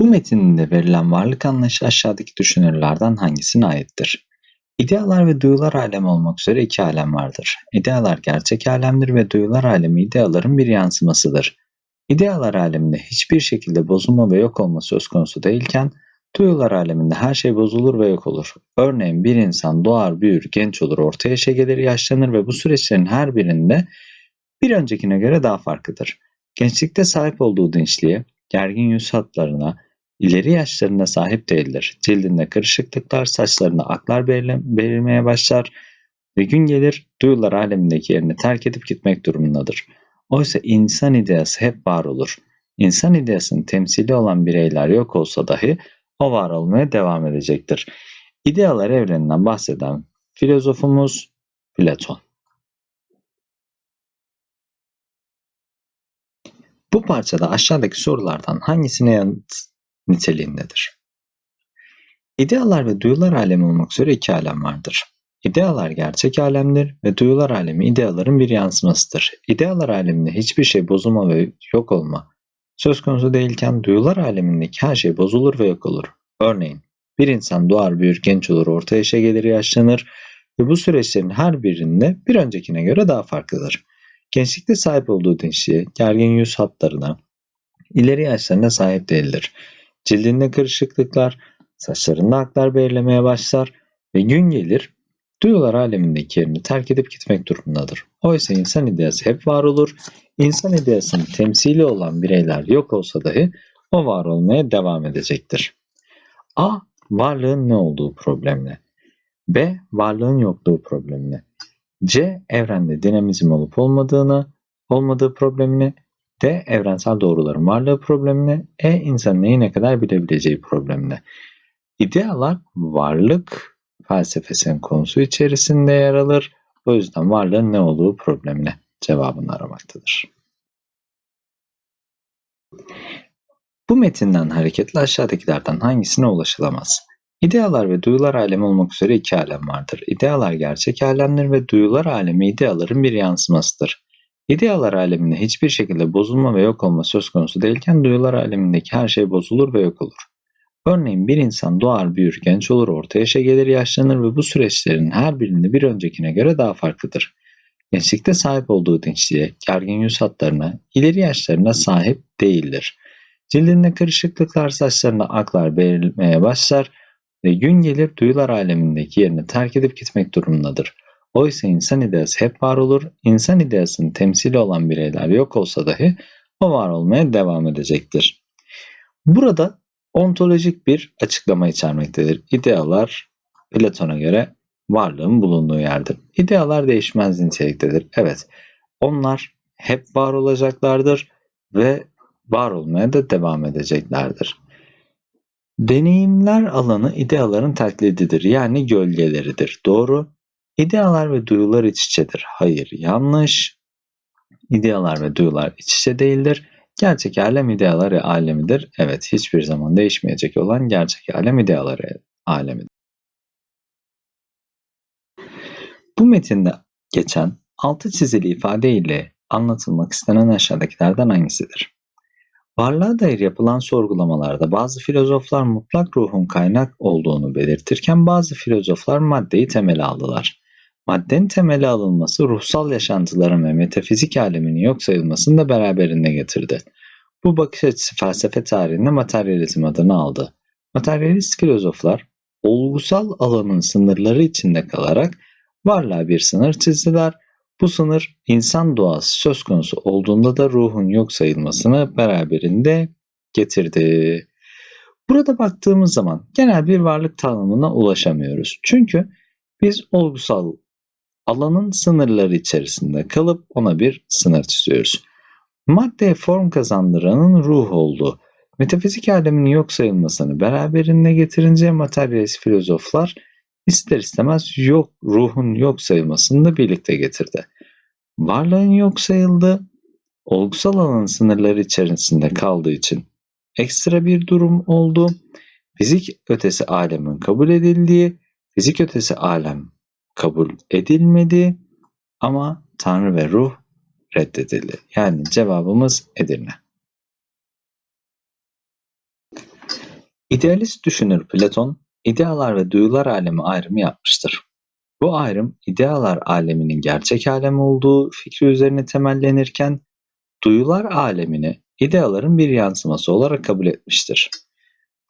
Bu metinde verilen varlık anlayışı aşağıdaki düşünürlerden hangisine aittir? İdealar ve duyular alemi olmak üzere iki alem vardır. İdealar gerçek alemdir ve duyular alemi ideaların bir yansımasıdır. İdealar aleminde hiçbir şekilde bozulma ve yok olma söz konusu değilken, duyular aleminde her şey bozulur ve yok olur. Örneğin bir insan doğar, büyür, genç olur, orta yaşa gelir, yaşlanır ve bu süreçlerin her birinde bir öncekine göre daha farklıdır. Gençlikte sahip olduğu dinçliğe, gergin yüz hatlarına, ileri yaşlarında sahip değildir. Cildinde kırışıklıklar, saçlarında aklar belirmeye başlar ve gün gelir duyular alemindeki yerini terk edip gitmek durumundadır. Oysa insan ideası hep var olur. İnsan ideasının temsili olan bireyler yok olsa dahi o var olmaya devam edecektir. İdealar evreninden bahseden filozofumuz Platon. Bu parçada aşağıdaki sorulardan hangisine yanıt niteliğindedir? İdealar ve duyular alemi olmak üzere iki alem vardır. İdealar gerçek alemdir ve duyular alemi ideaların bir yansımasıdır. İdealar aleminde hiçbir şey bozulma ve yok olma söz konusu değilken duyular alemindeki her şey bozulur ve yok olur. Örneğin bir insan doğar büyür genç olur orta yaşa gelir yaşlanır ve bu süreçlerin her birinde bir öncekine göre daha farklıdır. Gençlikte sahip olduğu dinçliğe, gergin yüz hatlarına, ileri yaşlarına sahip değildir. Cildinde kırışıklıklar, saçlarında aklar belirlemeye başlar ve gün gelir duyular alemindeki yerini terk edip gitmek durumundadır. Oysa insan ideası hep var olur. İnsan ideasının temsili olan bireyler yok olsa dahi o var olmaya devam edecektir. A. Varlığın ne olduğu problemle. B. Varlığın yokluğu problemle. C. Evrende dinamizm olup olmadığını, olmadığı problemini. D. Evrensel doğruların varlığı problemine. E. İnsanın neyi ne kadar bilebileceği problemine. İdealar varlık felsefesinin konusu içerisinde yer alır. O yüzden varlığın ne olduğu problemine cevabını aramaktadır. Bu metinden hareketle aşağıdakilerden hangisine ulaşılamaz? İdealar ve duyular alemi olmak üzere iki alem vardır. İdealar gerçek alemdir ve duyular alemi ideaların bir yansımasıdır. İdealar aleminde hiçbir şekilde bozulma ve yok olma söz konusu değilken duyular alemindeki her şey bozulur ve yok olur. Örneğin bir insan doğar, büyür, genç olur, orta yaşa gelir, yaşlanır ve bu süreçlerin her birinde bir öncekine göre daha farklıdır. Gençlikte sahip olduğu dinçliğe, gergin yüz hatlarına, ileri yaşlarına sahip değildir. Cildinde kırışıklıklar, saçlarında aklar belirmeye başlar ve gün gelir duyular alemindeki yerini terk edip gitmek durumundadır. Oysa insan ideası hep var olur, insan ideasının temsili olan bireyler yok olsa dahi o var olmaya devam edecektir. Burada ontolojik bir açıklama içermektedir. İdealar Platon'a göre varlığın bulunduğu yerdir. İdealar değişmez niteliktedir. Evet, onlar hep var olacaklardır ve var olmaya da devam edeceklerdir. Deneyimler alanı ideaların taklididir yani gölgeleridir. Doğru. İdealar ve duyular iç içedir. Hayır, yanlış. İdealar ve duyular iç içe değildir. Gerçek alem idealar alemidir. Evet, hiçbir zaman değişmeyecek olan gerçek alem ideaları alemidir. Bu metinde geçen altı çizili ifade ile anlatılmak istenen aşağıdakilerden hangisidir? Varlığa dair yapılan sorgulamalarda bazı filozoflar mutlak ruhun kaynak olduğunu belirtirken bazı filozoflar maddeyi temele aldılar. Maddenin temele alınması ruhsal yaşantıların ve metafizik aleminin yok sayılmasını da beraberinde getirdi. Bu bakış açısı felsefe tarihinde materyalizm adını aldı. Materyalist filozoflar olgusal alanın sınırları içinde kalarak varlığa bir sınır çizdiler bu sınır insan doğası söz konusu olduğunda da ruhun yok sayılmasını beraberinde getirdi. Burada baktığımız zaman genel bir varlık tanımına ulaşamıyoruz. Çünkü biz olgusal alanın sınırları içerisinde kalıp ona bir sınır çiziyoruz. Maddeye form kazandıranın ruh olduğu, metafizik alemin yok sayılmasını beraberinde getirince materyalist filozoflar ister istemez yok ruhun yok sayılmasını da birlikte getirdi. Varlığın yok sayıldı, olgusal alanın sınırları içerisinde kaldığı için ekstra bir durum oldu. Fizik ötesi alemin kabul edildiği, fizik ötesi alem kabul edilmedi ama Tanrı ve ruh reddedildi. Yani cevabımız Edirne. İdealist düşünür Platon, idealar ve duyular alemi ayrımı yapmıştır. Bu ayrım idealar aleminin gerçek alem olduğu fikri üzerine temellenirken duyular alemini ideaların bir yansıması olarak kabul etmiştir.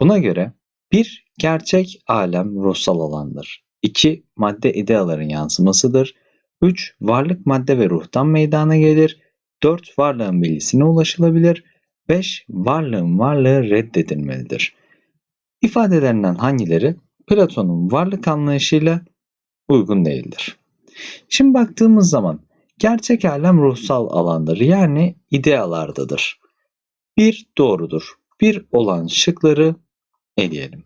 Buna göre bir Gerçek alem ruhsal alandır. 2. Madde ideaların yansımasıdır. 3. Varlık madde ve ruhtan meydana gelir. 4. Varlığın bilgisine ulaşılabilir. 5. Varlığın varlığı reddedilmelidir. İfadelerinden hangileri Platon'un varlık anlayışıyla uygun değildir? Şimdi baktığımız zaman gerçek alem ruhsal alandır yani idealardadır. Bir doğrudur. Bir olan şıkları eleyelim.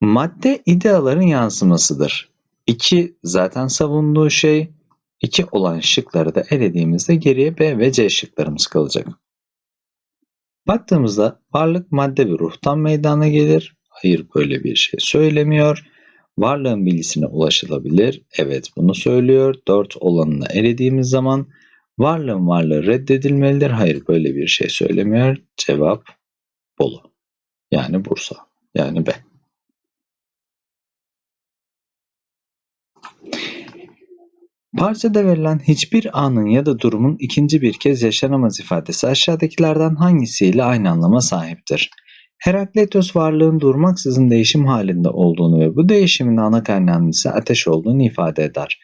Madde ideaların yansımasıdır. İki zaten savunduğu şey. İki olan şıkları da elediğimizde geriye B ve C şıklarımız kalacak. Baktığımızda varlık madde ve ruhtan meydana gelir. Hayır böyle bir şey söylemiyor. Varlığın bilgisine ulaşılabilir. Evet bunu söylüyor. 4 olanını elediğimiz zaman varlığın varlığı reddedilmelidir. Hayır böyle bir şey söylemiyor. Cevap Bolu. Yani Bursa. Yani B. Parçada verilen hiçbir anın ya da durumun ikinci bir kez yaşanamaz ifadesi aşağıdakilerden hangisiyle aynı anlama sahiptir? Herakleitos varlığın durmaksızın değişim halinde olduğunu ve bu değişimin ana kaynağının ise ateş olduğunu ifade eder.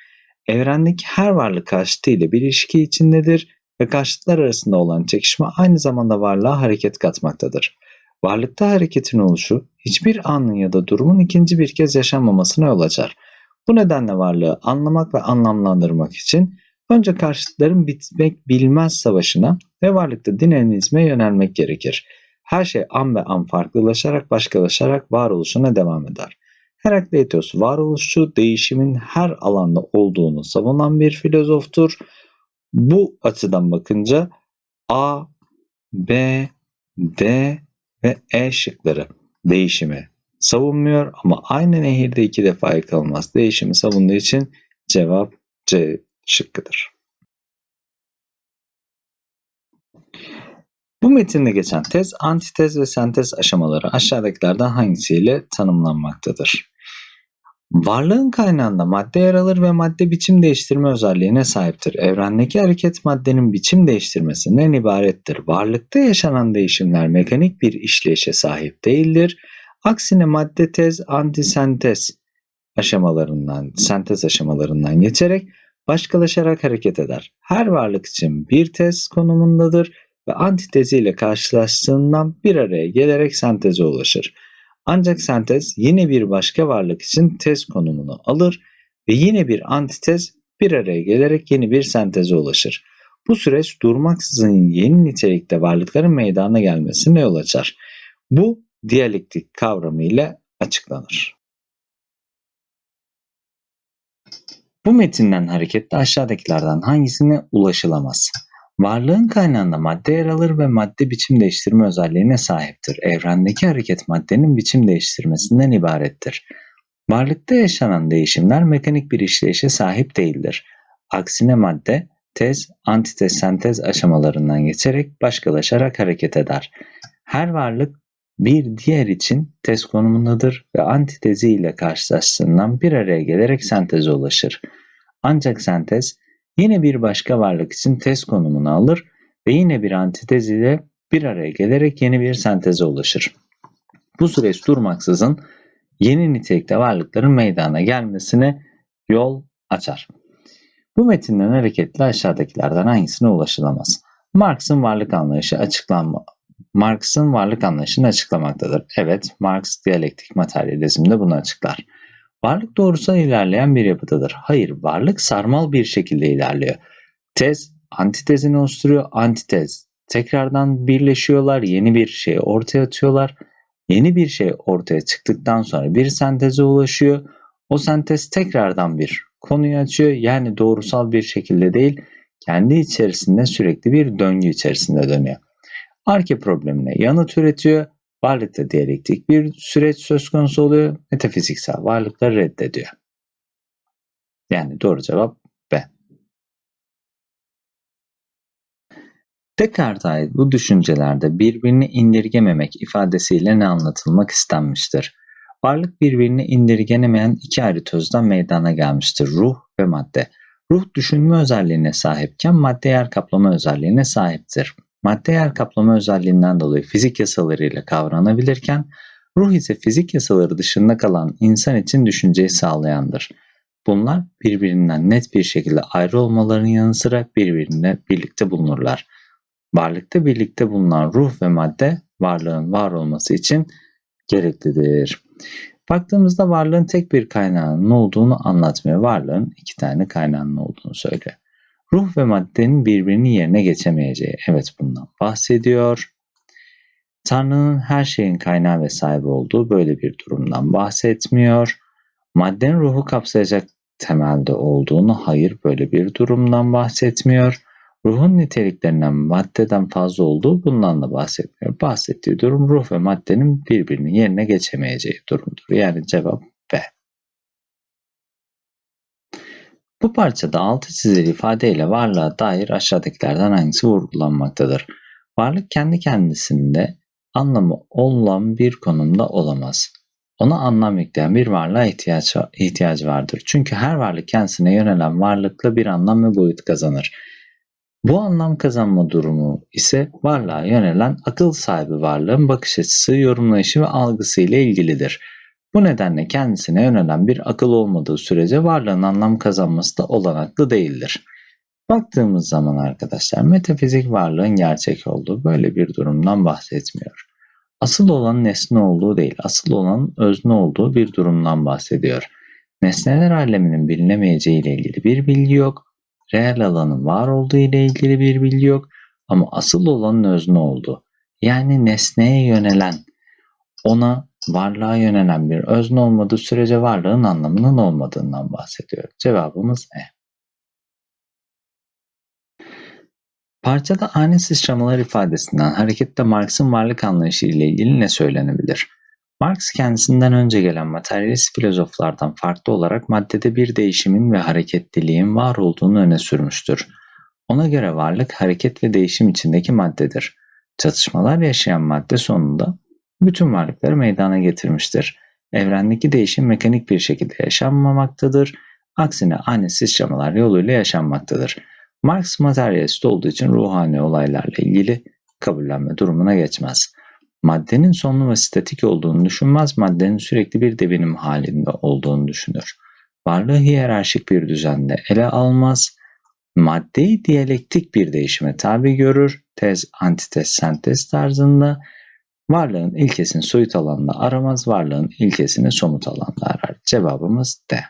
Evrendeki her varlık karşıtı ile bir ilişki içindedir ve karşıtlar arasında olan çekişme aynı zamanda varlığa hareket katmaktadır. Varlıkta hareketin oluşu hiçbir anın ya da durumun ikinci bir kez yaşanmamasına yol açar. Bu nedenle varlığı anlamak ve anlamlandırmak için önce karşıtların bitmek bilmez savaşına ve varlıkta dinamizme yönelmek gerekir. Her şey an ve an farklılaşarak başkalaşarak varoluşuna devam eder. Herakleitos varoluşçu değişimin her alanda olduğunu savunan bir filozoftur. Bu açıdan bakınca A, B, D ve E şıkları değişimi savunmuyor ama aynı nehirde iki defa yıkılmaz değişimi savunduğu için cevap C şıkkıdır. Bu metinde geçen tez, antitez ve sentez aşamaları aşağıdakilerden hangisiyle tanımlanmaktadır? Varlığın kaynağında madde yer alır ve madde biçim değiştirme özelliğine sahiptir. Evrendeki hareket maddenin biçim değiştirmesinden ibarettir. Varlıkta yaşanan değişimler mekanik bir işleyişe sahip değildir. Aksine madde tez antisentez aşamalarından, sentez aşamalarından geçerek başkalaşarak hareket eder. Her varlık için bir tez konumundadır ve antitezi ile karşılaştığından bir araya gelerek senteze ulaşır. Ancak sentez yine bir başka varlık için tez konumunu alır ve yine bir antitez bir araya gelerek yeni bir senteze ulaşır. Bu süreç durmaksızın yeni nitelikte varlıkların meydana gelmesine yol açar. Bu diyalektik kavramı ile açıklanır. Bu metinden hareketle aşağıdakilerden hangisine ulaşılamaz? Varlığın kaynağında madde yer alır ve madde biçim değiştirme özelliğine sahiptir. Evrendeki hareket maddenin biçim değiştirmesinden ibarettir. Varlıkta yaşanan değişimler mekanik bir işleyişe sahip değildir. Aksine madde, tez, antitez, sentez aşamalarından geçerek başkalaşarak hareket eder. Her varlık bir diğer için tez konumundadır ve antitezi ile karşılaştığından bir araya gelerek senteze ulaşır. Ancak sentez yine bir başka varlık için tez konumunu alır ve yine bir antitez ile bir araya gelerek yeni bir senteze ulaşır. Bu süreç durmaksızın yeni nitelikte varlıkların meydana gelmesine yol açar. Bu metinden hareketle aşağıdakilerden hangisine ulaşılamaz? Marx'ın varlık anlayışı açıklanma, Marx'ın varlık anlayışını açıklamaktadır. Evet, Marx diyalektik materyalizmde bunu açıklar. Varlık doğrusal ilerleyen bir yapıdadır. Hayır, varlık sarmal bir şekilde ilerliyor. Tez, antitezini oluşturuyor, antitez. Tekrardan birleşiyorlar, yeni bir şey ortaya atıyorlar. Yeni bir şey ortaya çıktıktan sonra bir senteze ulaşıyor. O sentez tekrardan bir konuyu açıyor. Yani doğrusal bir şekilde değil, kendi içerisinde sürekli bir döngü içerisinde dönüyor. Arke problemine yanıt üretiyor. Varlıkta diyalektik bir süreç söz konusu oluyor. Metafiziksel varlıkları reddediyor. Yani doğru cevap B. Descartes'e ait bu düşüncelerde birbirini indirgememek ifadesiyle ne anlatılmak istenmiştir? Varlık birbirini indirgenemeyen iki ayrı tözden meydana gelmiştir. Ruh ve madde. Ruh düşünme özelliğine sahipken madde yer kaplama özelliğine sahiptir. Madde yer kaplama özelliğinden dolayı fizik yasalarıyla kavranabilirken ruh ise fizik yasaları dışında kalan insan için düşünceyi sağlayandır. Bunlar birbirinden net bir şekilde ayrı olmalarının yanı sıra birbirine birlikte bulunurlar. Varlıkta birlikte bulunan ruh ve madde varlığın var olması için gereklidir. Baktığımızda varlığın tek bir kaynağının olduğunu anlatmıyor. Varlığın iki tane kaynağının olduğunu söylüyor. Ruh ve maddenin birbirini yerine geçemeyeceği. Evet bundan bahsediyor. Tanrı'nın her şeyin kaynağı ve sahibi olduğu böyle bir durumdan bahsetmiyor. Maddenin ruhu kapsayacak temelde olduğunu hayır böyle bir durumdan bahsetmiyor. Ruhun niteliklerinden maddeden fazla olduğu bundan da bahsetmiyor. Bahsettiği durum ruh ve maddenin birbirinin yerine geçemeyeceği durumdur. Yani cevap B. Bu parçada altı çizili ifadeyle varlığa dair aşağıdakilerden hangisi vurgulanmaktadır? Varlık kendi kendisinde anlamı olan bir konumda olamaz. Ona anlam yükleyen bir varlığa ihtiyaç, ihtiyacı vardır. Çünkü her varlık kendisine yönelen varlıkla bir anlam ve boyut kazanır. Bu anlam kazanma durumu ise varlığa yönelen akıl sahibi varlığın bakış açısı, yorumlayışı ve algısı ile ilgilidir. Bu nedenle kendisine yönelen bir akıl olmadığı sürece varlığın anlam kazanması da olanaklı değildir. Baktığımız zaman arkadaşlar metafizik varlığın gerçek olduğu böyle bir durumdan bahsetmiyor. Asıl olan nesne olduğu değil, asıl olan özne olduğu bir durumdan bahsediyor. Nesneler aleminin bilinemeyeceği ile ilgili bir bilgi yok. Reel alanın var olduğu ile ilgili bir bilgi yok. Ama asıl olanın özne olduğu. Yani nesneye yönelen, ona varlığa yönelen bir özne olmadığı sürece varlığın anlamının olmadığından bahsediyor. Cevabımız E. Parçada ani sıçramalar ifadesinden hareketle Marx'ın varlık anlayışı ile ilgili ne söylenebilir? Marx kendisinden önce gelen materyalist filozoflardan farklı olarak maddede bir değişimin ve hareketliliğin var olduğunu öne sürmüştür. Ona göre varlık hareket ve değişim içindeki maddedir. Çatışmalar yaşayan madde sonunda bütün varlıkları meydana getirmiştir. Evrendeki değişim mekanik bir şekilde yaşanmamaktadır. Aksine ani sıçramalar yoluyla yaşanmaktadır. Marx materyalist olduğu için ruhani olaylarla ilgili kabullenme durumuna geçmez. Maddenin sonlu ve statik olduğunu düşünmez, maddenin sürekli bir devinim halinde olduğunu düşünür. Varlığı hiyerarşik bir düzende ele almaz, maddeyi diyalektik bir değişime tabi görür, tez, antitez, sentez tarzında varlığın ilkesini soyut alanda aramaz, varlığın ilkesini somut alanda arar. Cevabımız D.